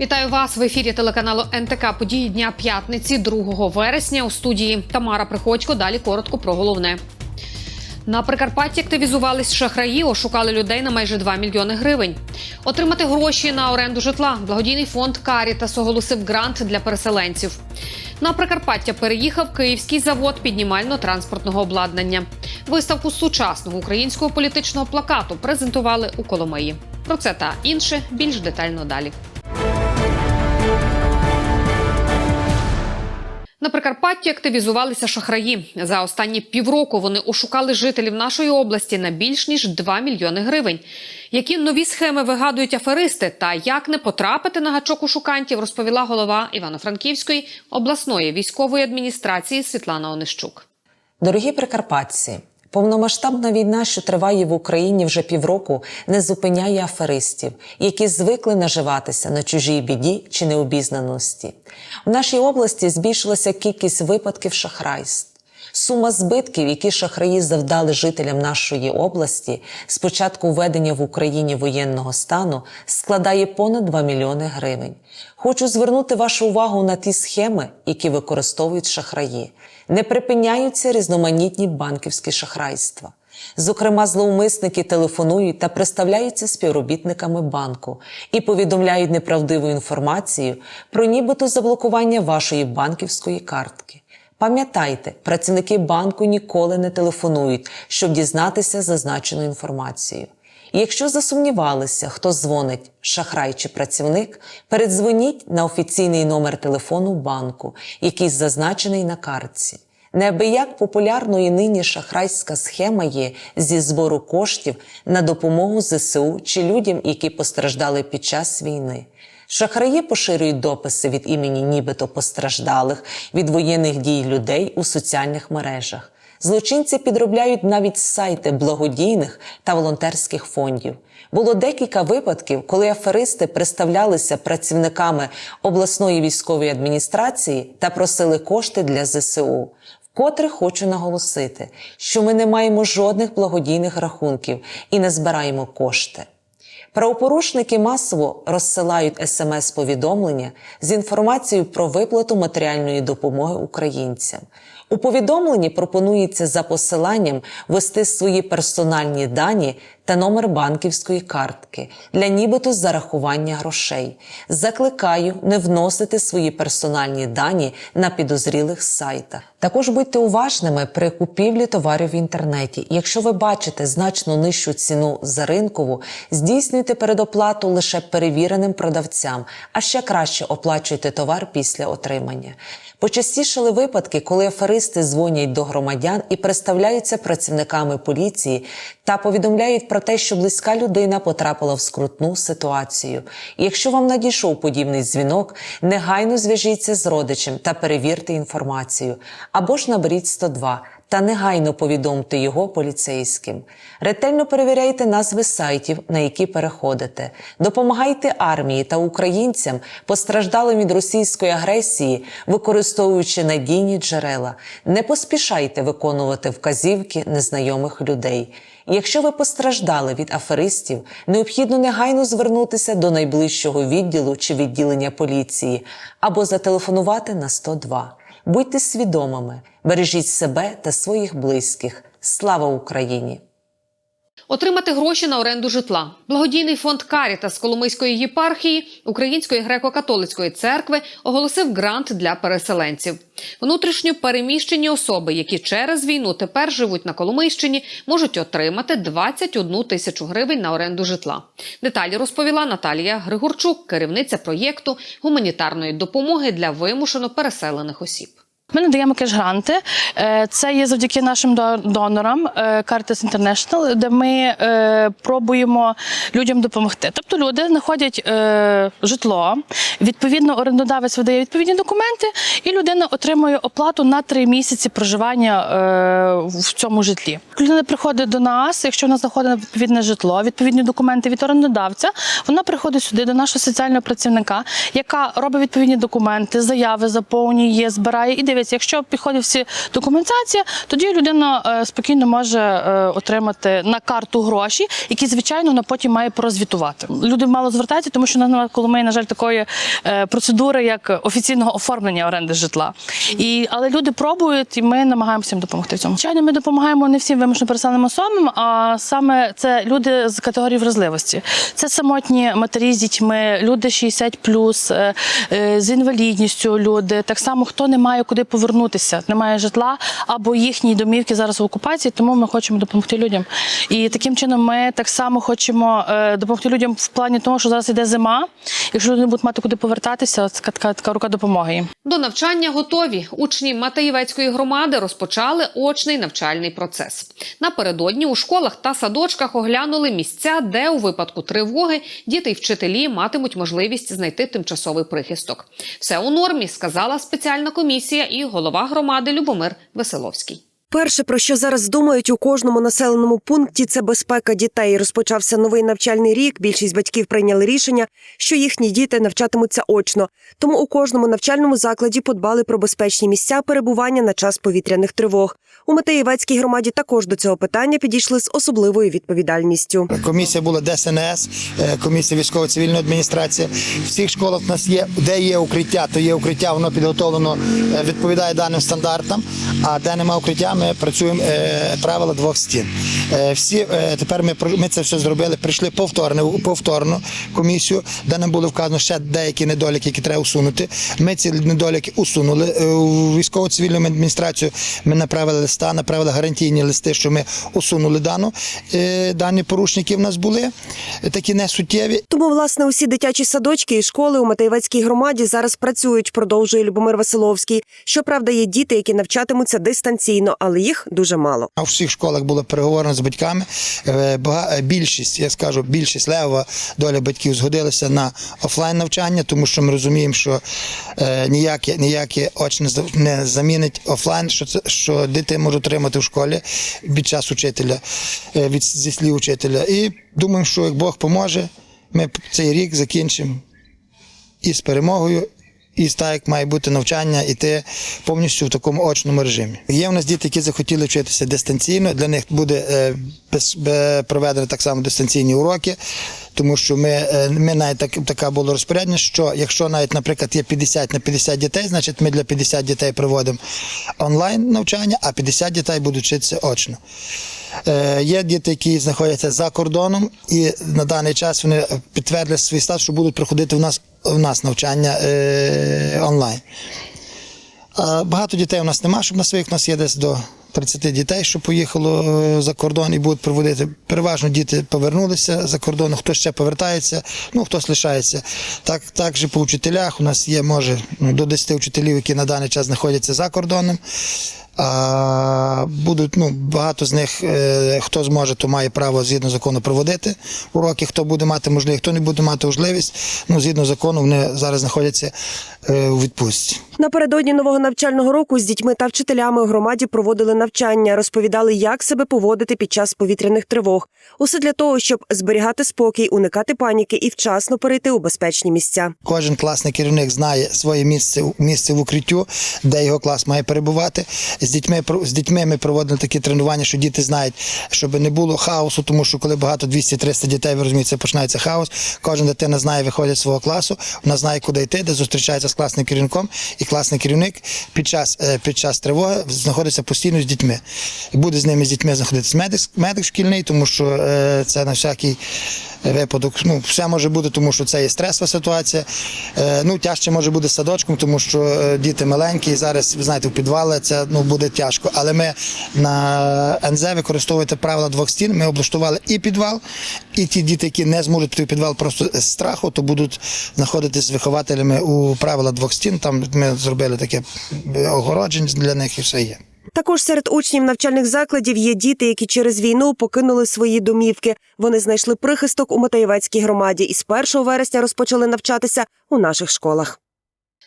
Вітаю вас в ефірі телеканалу НТК Події дня п'ятниці 2 вересня у студії Тамара Приходько. Далі коротко про головне. На Прикарпатті активізувались шахраї, ошукали людей на майже 2 мільйони гривень. Отримати гроші на оренду житла. Благодійний фонд Карітас оголосив грант для переселенців. На Прикарпаття переїхав київський завод піднімально-транспортного обладнання. Виставку сучасного українського політичного плакату презентували у Коломиї. Про це та інше більш детально далі. На Прикарпатті активізувалися шахраї. За останні півроку вони ошукали жителів нашої області на більш ніж 2 мільйони гривень. Які нові схеми вигадують аферисти та як не потрапити на гачок ошукантів, розповіла голова Івано-Франківської обласної військової адміністрації Світлана Онищук. Дорогі прикарпатці, повномасштабна війна, що триває в Україні вже півроку, не зупиняє аферистів, які звикли наживатися на чужій біді чи необізнаності. В нашій області збільшилася кількість випадків шахрайств. Сума збитків, які шахраї завдали жителям нашої області з початку введення в Україні воєнного стану, складає понад 2 мільйони гривень. Хочу звернути вашу увагу на ті схеми, які використовують шахраї. Не припиняються різноманітні банківські шахрайства. Зокрема, зловмисники телефонують та представляються співробітниками банку і повідомляють неправдиву інформацію про нібито заблокування вашої банківської картки. Пам'ятайте, працівники банку ніколи не телефонують, щоб дізнатися зазначену інформацію. Якщо засумнівалися, хто дзвонить, шахрай чи працівник, передзвоніть на офіційний номер телефону банку, який зазначений на картці. Неабияк популярною нині шахрайська схема є зі збору коштів на допомогу ЗСУ чи людям, які постраждали під час війни. Шахраї поширюють дописи від імені нібито постраждалих від воєнних дій людей у соціальних мережах. Злочинці підробляють навіть сайти благодійних та волонтерських фондів. Було декілька випадків, коли аферисти представлялися працівниками обласної військової адміністрації та просили кошти для ЗСУ. Вкотре хочу наголосити, що ми не маємо жодних благодійних рахунків і не збираємо кошти. Правопорушники масово розсилають смс-повідомлення з інформацією про виплату матеріальної допомоги українцям. У повідомленні пропонується за посиланням ввести свої персональні дані та номер банківської картки для нібито зарахування грошей. Закликаю не вносити свої персональні дані на підозрілих сайтах. Також будьте уважними при купівлі товарів в інтернеті. Якщо ви бачите значно нижчу ціну за ринкову, здійснюйте передоплату лише перевіреним продавцям, а ще краще оплачуйте товар після отримання. Почастішали випадки, коли аферисти дзвонять до громадян і представляються працівниками поліції та повідомляють про те, що близька людина потрапила в скрутну ситуацію. Якщо вам надійшов подібний дзвінок, негайно зв'яжіться з родичем та перевірте інформацію або ж наберіть 102 та негайно повідомте його поліцейським. Ретельно перевіряйте назви сайтів, на які переходите. Допомагайте армії та українцям, постраждалим від російської агресії, використовуючи надійні джерела. Не поспішайте виконувати вказівки незнайомих людей. Якщо ви постраждали від аферистів, необхідно негайно звернутися до найближчого відділу чи відділення поліції або зателефонувати на 102. Будьте свідомими, бережіть себе та своїх близьких. Слава Україні! Отримати гроші на оренду житла. Благодійний фонд Карітас Коломийської єпархії Української греко-католицької церкви оголосив грант для переселенців. Внутрішньо переміщені особи, які через війну тепер живуть на Коломийщині, можуть отримати 21 тисячу гривень на оренду житла. Деталі розповіла Наталія Григорчук, керівниця проєкту гуманітарної допомоги для вимушено переселених осіб. Ми надаємо кеш-гранти. Е, Це є завдяки нашим донорам е, Caritas International, де ми е, пробуємо людям допомогти. Тобто люди знаходять житло, відповідно, орендодавець видає відповідні документи, і людина отримує оплату на три місяці проживання в цьому житлі. Людина приходить до нас, якщо вона знаходить відповідне житло, відповідні документи від орендодавця, вона приходить сюди до нашого соціального працівника, яка робить відповідні документи, заяви заповнює, збирає і дивиться. Дивиться, якщо всі документація, тоді людина е, спокійно може е, отримати на карту гроші, які, звичайно, вона потім має прозвітувати. Люди мало звертаються, тому що на Коломиї, на жаль, такої е, процедури, як офіційного оформлення оренди житла. І, але люди пробують, і ми намагаємося їм допомогти в цьому. Звичайно, ми допомагаємо не всім вимушено переселеним особам, а саме це люди з категорії вразливості. Це самотні матері з дітьми, люди 60 е, е, з інвалідністю, люди так само, хто не має куди повернутися, не має житла або їхні домівки зараз в окупації, тому ми хочемо допомогти людям. І таким чином ми так само хочемо е, допомогти людям в плані того, що зараз йде зима. Якщо люди не будуть мати куди повертатися, це така, така рука допомоги їм. До навчання готові. Учні Матеєвецької громади розпочали очний навчальний процес. Напередодні у школах та садочках оглянули місця, де у випадку тривоги діти й вчителі матимуть можливість знайти тимчасовий прихисток. Все у нормі, сказала спеціальна комісія і голова громади Любомир Веселовський. Перше, про що зараз думають у кожному населеному пункті, це безпека дітей. Розпочався новий навчальний рік. Більшість батьків прийняли рішення, що їхні діти навчатимуться очно. Тому у кожному навчальному закладі подбали про безпечні місця перебування на час повітряних тривог. У Матеєвецькій громаді також до цього питання підійшли з особливою відповідальністю. Комісія була ДСНС, е, комісія військово-цивільної адміністрації. В всіх школах у нас є, де є укриття, то є укриття, воно підготовлено, е, відповідає даним стандартам. А де немає укриття, ми працюємо е, правила двох стін. Е, Всі е, тепер ми ми це все зробили. Прийшли повторно, повторно комісію, де нам було вказано ще деякі недоліки, які треба усунути. Ми ці недоліки усунули. У військово-цивільну адміністрацію ми направили листа, направили гарантійні листи, що ми усунули дану. Дані порушники в нас були такі несуттєві. Тому, власне, усі дитячі садочки і школи у Матеєвецькій громаді зараз працюють, продовжує Любомир Василовський. Щоправда, є діти, які навчатимуться дистанційно, але їх дуже мало. А у всіх школах було переговорено з батьками. Е, е, Більшість, я скажу, більшість левова доля батьків згодилися на офлайн навчання, тому що ми розуміємо, що е, ніяке, ніяке очне не замінить офлайн, що це що діти можуть отримати в школі під час учителя, від зі слів учителя. І думаємо, що як Бог поможе, ми цей рік закінчимо і з перемогою. І так як має бути навчання, іти повністю в такому очному режимі. Є у нас діти, які захотіли вчитися дистанційно. Для них буде е, проведені так само дистанційні уроки, тому що ми, е, ми навіть так, така було розпорядження, що якщо навіть, наприклад, є 50 на 50 дітей, значить ми для 50 дітей проводимо онлайн навчання, а 50 дітей будуть вчитися очно. Е, Є діти, які знаходяться за кордоном, і на даний час вони підтвердили свій статус, що будуть проходити в нас, в нас навчання е, онлайн. А багато дітей у нас немає, щоб на своїх у нас є десь до 30 дітей, що поїхало е, за кордон і будуть проводити. Переважно діти повернулися за кордону, хто ще повертається, ну хтось лишається. Так, так же по вчителях у нас є, може, ну, до 10 вчителів, які на даний час знаходяться за кордоном. А будуть ну багато з них, е, хто зможе, то має право згідно закону проводити уроки. Хто буде мати можливість, хто не буде мати можливість. Ну згідно закону, вони зараз знаходяться е, у відпустці. Напередодні нового навчального року з дітьми та вчителями у громаді проводили навчання, розповідали, як себе поводити під час повітряних тривог. Усе для того, щоб зберігати спокій, уникати паніки і вчасно перейти у безпечні місця. Кожен класний керівник знає своє місце місце в укриттю, де його клас має перебувати. З дітьми з дітьми ми проводимо такі тренування, що діти знають, щоб не було хаосу, тому що коли багато 200-300 дітей, ви розумієте, починається хаос. Кожна дитина знає, виходить з свого класу, вона знає, куди йти, де зустрічається з класним керівником, і класний керівник під час, е, під час тривоги знаходиться постійно з дітьми. І буде з ними з дітьми знаходитися медик, медик шкільний, тому що е, це на всякий випадок. Ну, все може бути, тому що це є стресова ситуація. Е, ну, тяжче може бути з садочком, тому що е, діти маленькі, і зараз, ви знаєте, в підвали це ну, буде тяжко. Але ми на НЗ використовуєте правила двох стін. Ми облаштували і підвал, і ті діти, які не зможуть піти підвал просто з страху, то будуть знаходитися з вихователями у правила двох стін. Там ми зробили таке огородження для них і все є. Також серед учнів навчальних закладів є діти, які через війну покинули свої домівки. Вони знайшли прихисток у Матеєвецькій громаді і з 1 вересня розпочали навчатися у наших школах.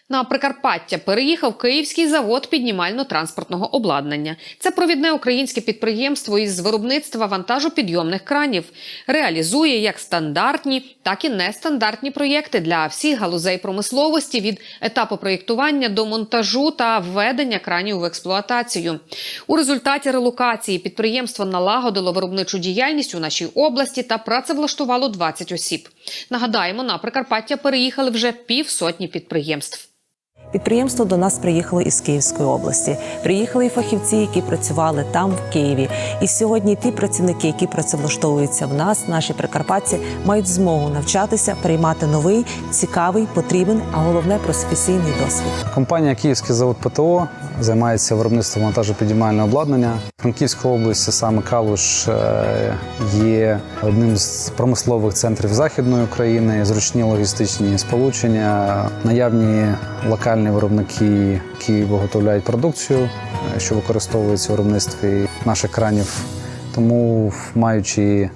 На Прикарпаття переїхав Київський завод піднімально-транспортного обладнання. Це провідне українське підприємство із виробництва вантажопідйомних кранів. Реалізує як стандартні, так і нестандартні проєкти для всіх галузей промисловості від етапу проєктування до монтажу та введення кранів в експлуатацію. У результаті релокації підприємство налагодило виробничу діяльність у нашій області та працевлаштувало 20 осіб. Нагадаємо, на Прикарпаття переїхали вже півсотні підприємств. Підприємство до нас приїхало із Київської області. Приїхали і фахівці, які працювали там, в Києві. І сьогодні ті працівники, які працевлаштовуються в нас, наші прикарпатці, мають змогу навчатися, приймати новий, цікавий, потрібен, а головне професійний досвід. Компанія Київський завод ПТО займається виробництвом монтажопідіймального обладнання. Франківська область, саме Калуш, е, є одним з промислових центрів Західної України, зручні логістичні сполучення, наявні локальні виробники, які виготовляють продукцію, е, що використовується у виробництві наших кранів. Тому, маючи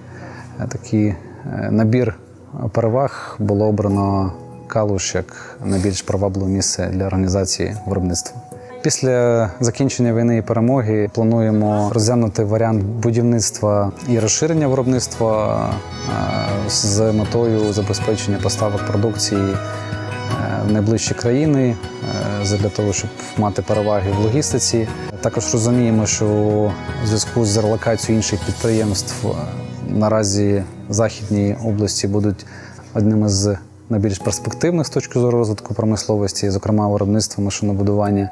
е, такий е, набір переваг, було обрано Калуш як найбільш привабливе місце для організації виробництва. Після закінчення війни і перемоги плануємо розглянути варіант будівництва і розширення виробництва з метою забезпечення поставок продукції в найближчі країни е, для того, щоб мати переваги в логістиці. Також розуміємо, що у зв'язку з релокацією інших підприємств е, наразі західні області будуть одним із найбільш перспективних з точки зору розвитку промисловості, зокрема виробництва машинобудування.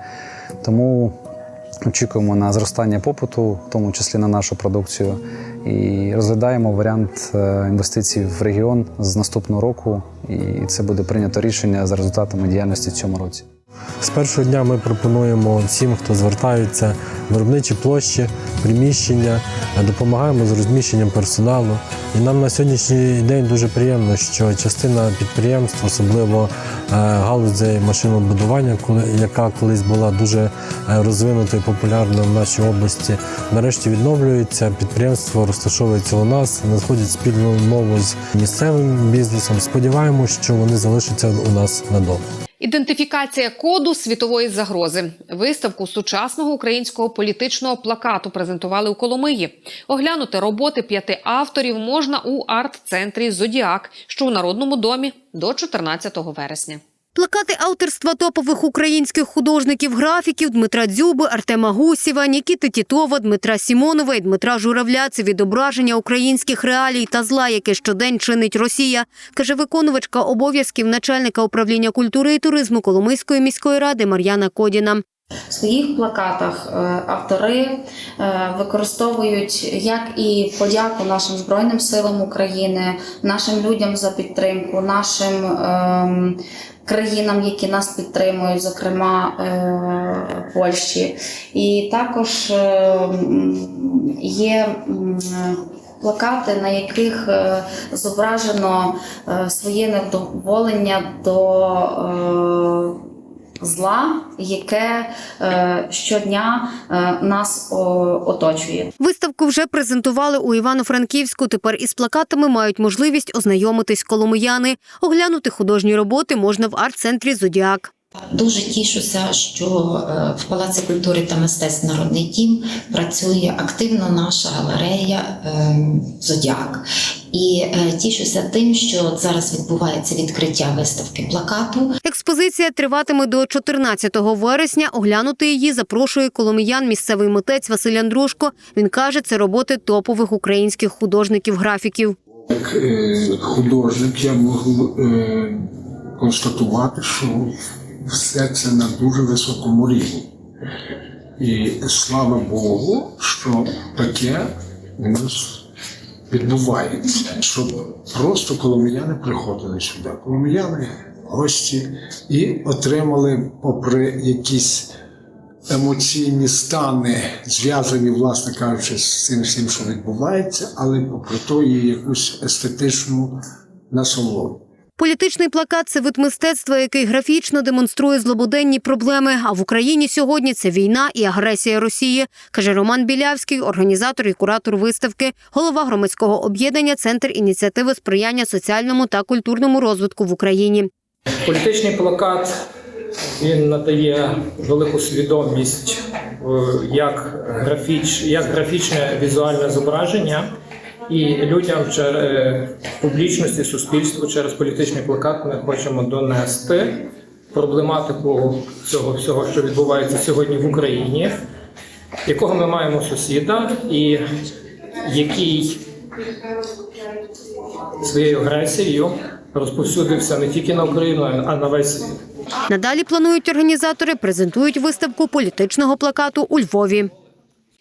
Тому очікуємо на зростання попиту, в тому числі на нашу продукцію, і розглядаємо варіант е, інвестицій в регіон з наступного року. І це буде прийнято рішення за результатами діяльності в цьому році. З першого дня ми пропонуємо всім, хто звертається, виробничі площі, приміщення, допомагаємо з розміщенням персоналу. І нам на сьогоднішній день дуже приємно, що частина підприємств, особливо е, галузей машинобудування, яка колись була дуже е, розвинутою і популярною в нашій області, нарешті відновлюється. Підприємство розташовується у нас, знаходять спільну мову з місцевим бізнесом. Сподіваємося, що вони залишаться у нас надовго. Ідентифікація коду світової загрози. Виставку сучасного українського політичного плакату презентували у Коломиї. Оглянути роботи п'яти авторів можна у арт-центрі Зодіак, що у Народному домі до 14 вересня. Плакати авторства топових українських художників-графіків Дмитра Дзюби, Артема Гусєва, Нікіти Тітова, Дмитра Сімонова і Дмитра Журавля – це відображення українських реалій та зла, яке щодень чинить Росія, каже виконувачка обов'язків начальника управління культури і туризму Коломийської міської ради Мар'яна Кодіна. В своїх плакатах е, автори е, використовують як і подяку нашим Збройним силам України, нашим людям за підтримку, нашим ем, країнам, які нас підтримують, зокрема е, Польщі. І також е, є плакати, на яких е, зображено своє невдоволення до. Зла, яке е, щодня е, нас о, оточує. Виставку вже презентували у Івано-Франківську. Тепер із плакатами мають можливість ознайомитись коломияни. Оглянути художні роботи можна в арт-центрі Зодіак. Дуже тішуся, що е, в Палаці культури та мистецтв Народний дім працює активно наша галерея е, Зодіак. І е, тішуся тим, що от зараз відбувається відкриття виставки плакату. Експозиція триватиме до 14 вересня. Оглянути її запрошує коломиян місцевий митець Василь Андрушко. Він каже, це роботи топових українських художників-графіків. Як е, художник я можу е, констатувати, що все це на дуже високому рівні. І слава Богу, що таке у нас відбувається, щоб просто коломіяни приходили сюди. Коломіяни гості, і отримали, попри якісь емоційні стани, зв'язані, власне кажучи, з цим всім, що відбувається, але попри то і якусь естетичну насолоду. Політичний плакат це вид мистецтва, який графічно демонструє злободенні проблеми. А в Україні сьогодні це війна і агресія Росії, каже Роман Білявський, організатор і куратор виставки, голова громадського об'єднання Центр ініціативи сприяння соціальному та культурному розвитку в Україні. Політичний плакат Він надає велику свідомість е, як, графіч, як графічне візуальне зображення, і людям чер- е, публічності суспільству через політичний плакат ми хочемо донести проблематику цього всього, що відбувається сьогодні в Україні, якого ми маємо сусіда, і який своєю агресією розповсюдився не тільки на Україну, а на весь світ. Надалі планують організатори презентують виставку політичного плакату у Львові.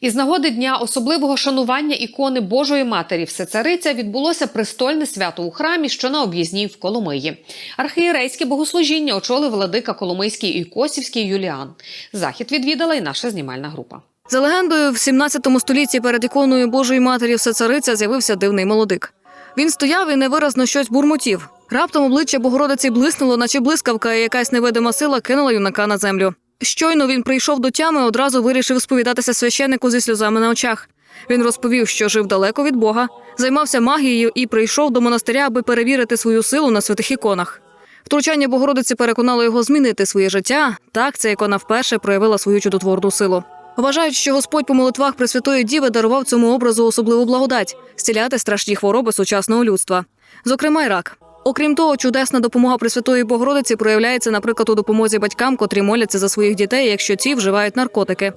Із нагоди дня особливого шанування ікони Божої Матері Всецариця відбулося престольне свято у храмі, що на об'їзній в Коломиї. Архієрейське богослужіння очолив владика Коломийський і Косівський Юліан. Захід відвідала й наша знімальна група. За легендою, в 17 столітті перед іконою Божої Матері Всецариця з'явився дивний молодик. Він стояв і невиразно щось бурмотів. Раптом обличчя Богородиці блиснуло, наче блискавка, і якась невидима сила кинула юнака на землю. Щойно він прийшов до тями, одразу вирішив сповідатися священнику зі сльозами на очах. Він розповів, що жив далеко від Бога, займався магією і прийшов до монастиря, аби перевірити свою силу на святих іконах. Втручання Богородиці переконало його змінити своє життя. Так ця ікона вперше проявила свою чудотворну силу. Вважають, що Господь по молитвах Пресвятої Діви дарував цьому образу особливу благодать зціляти страшні хвороби сучасного людства, зокрема й рак. Окрім того, чудесна допомога Пресвятої Богородиці проявляється, наприклад, у допомозі батькам, котрі моляться за своїх дітей, якщо ті вживають наркотики.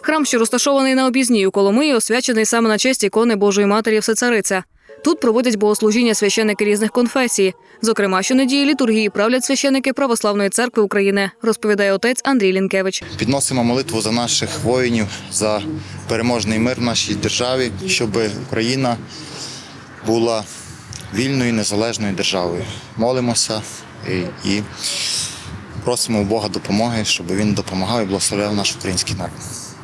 Храм, що розташований на об'їзній у Коломиї, освячений саме на честь ікони Божої Матері Всецариця. Тут проводять богослужіння священники різних конфесій. Зокрема, щонедії літургії правлять священики Православної церкви України, розповідає отець Андрій Лінкевич. Підносимо молитву за наших воїнів, за переможний мир в нашій державі, щоб Україна була вільною незалежною державою. Молимося і, і просимо Бога допомоги, щоб він допомагав і благословляв наш український народ.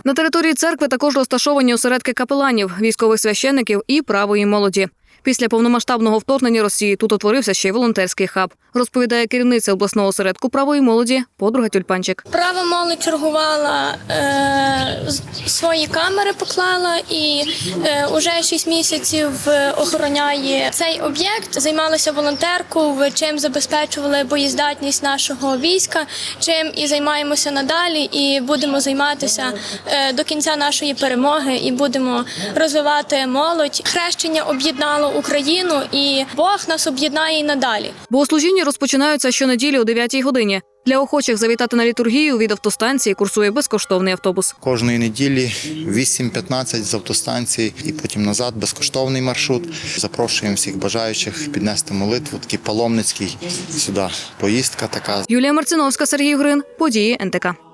На території церкви також розташовані осередки капеланів, військових священиків і правої молоді. Після повномасштабного вторгнення Росії тут утворився ще й волонтерський хаб, розповідає керівниця обласного осередку правої молоді, подруга Тюльпанчик. Права молодь чергувала, е, свої камери поклала і е, уже 6 місяців е, охороняє цей об'єкт. Займалися волонтеркою, чим забезпечували боєздатність нашого війська, чим і займаємося надалі, і будемо займатися е, до кінця нашої перемоги, і будемо розвивати молодь. Хрещення об'єднало Україну, і Бог нас об'єднає і надалі. Богослужіння розпочинаються щонеділі о 9 годині. Для охочих завітати на літургію від автостанції курсує безкоштовний автобус. Кожної неділі 8-15 з автостанції і потім назад безкоштовний маршрут. Запрошуємо всіх бажаючих піднести молитву, такий паломницький сюди поїздка така. Юлія Марциновська, Сергій Грин, події НТК.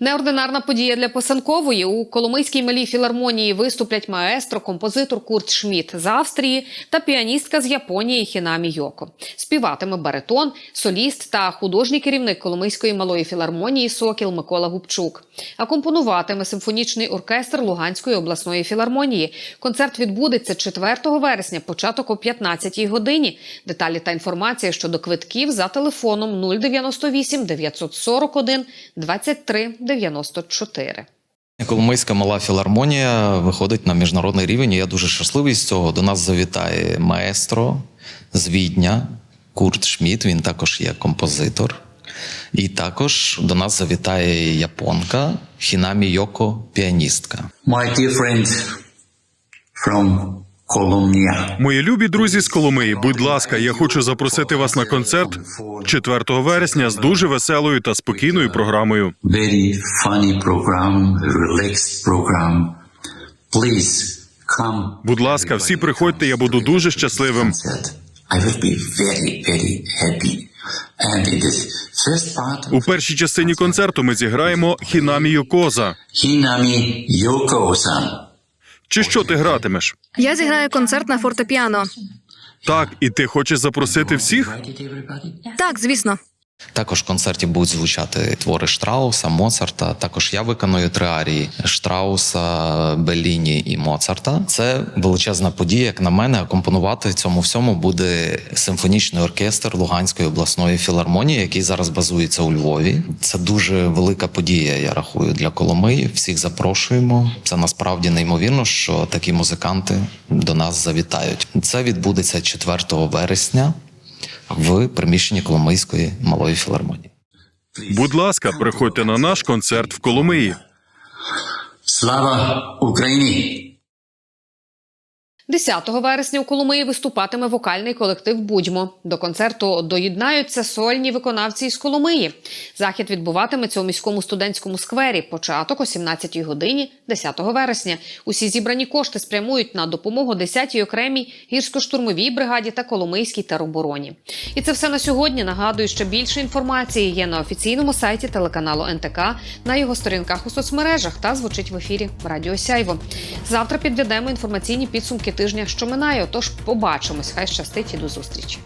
Неординарна подія для Писанкової. У Коломийській малій філармонії виступлять маестро, композитор Курт Шмідт з Австрії та піаністка з Японії Хінамі Йоко. Співатиме баритон, соліст та художній керівник Коломийської малої філармонії Сокіл Микола Губчук. Акомпонуватиме симфонічний оркестр Луганської обласної філармонії. Концерт відбудеться 4 вересня, початок о 15 годині. Деталі та інформація щодо квитків за телефоном 098 941 23 94. Коломийська мала філармонія виходить на міжнародний рівень. і Я дуже щасливий з цього. До нас завітає маестро з Відня Курт Шмідт. Він також є композитор. І також до нас завітає японка Хінамі Йоко, піаністка. My dear friend from Colombia. Мої любі друзі з Коломиї, будь ласка, я хочу запросити вас на концерт 4 вересня з дуже веселою та спокійною програмою. Very funny program, relaxed program. Please come. Будь ласка, всі приходьте, я буду дуже щасливим. I will be very, very happy. And it is first part У першій частині концерту ми зіграємо Хінамі Йокоза. Hinami Yoko-san. Чи що ти гратимеш? Я зіграю концерт на фортепіано. Так, і ти хочеш запросити всіх? Так, звісно. Також в концерті будуть звучати твори Штрауса, Моцарта. Також я виконую три арії Штрауса, Беліні і Моцарта. Це величезна подія, як на мене. Акомпонувати цьому всьому буде симфонічний оркестр Луганської обласної філармонії, який зараз базується у Львові. Це дуже велика подія. Я рахую для Коломиї. Всіх запрошуємо. Це насправді неймовірно, що такі музиканти до нас завітають. Це відбудеться 4 вересня. В приміщенні Коломийської малої філармонії. Будь ласка, приходьте на наш концерт в Коломиї. Слава Україні! 10 вересня у Коломиї виступатиме вокальний колектив Будьмо. До концерту доєднаються сольні виконавці із Коломиї. Захід відбуватиметься у міському студентському сквері. Початок о 17 годині 10 вересня. Усі зібрані кошти спрямують на допомогу 10-й окремій гірсько-штурмовій бригаді та Коломийській теробороні. І це все на сьогодні. Нагадую, що більше інформації є на офіційному сайті телеканалу НТК, на його сторінках у соцмережах та звучить в ефірі Радіо Сяйво. Завтра підведемо інформаційні підсумки тижня, що минає. Отож, побачимось. Хай щастить і до зустрічі.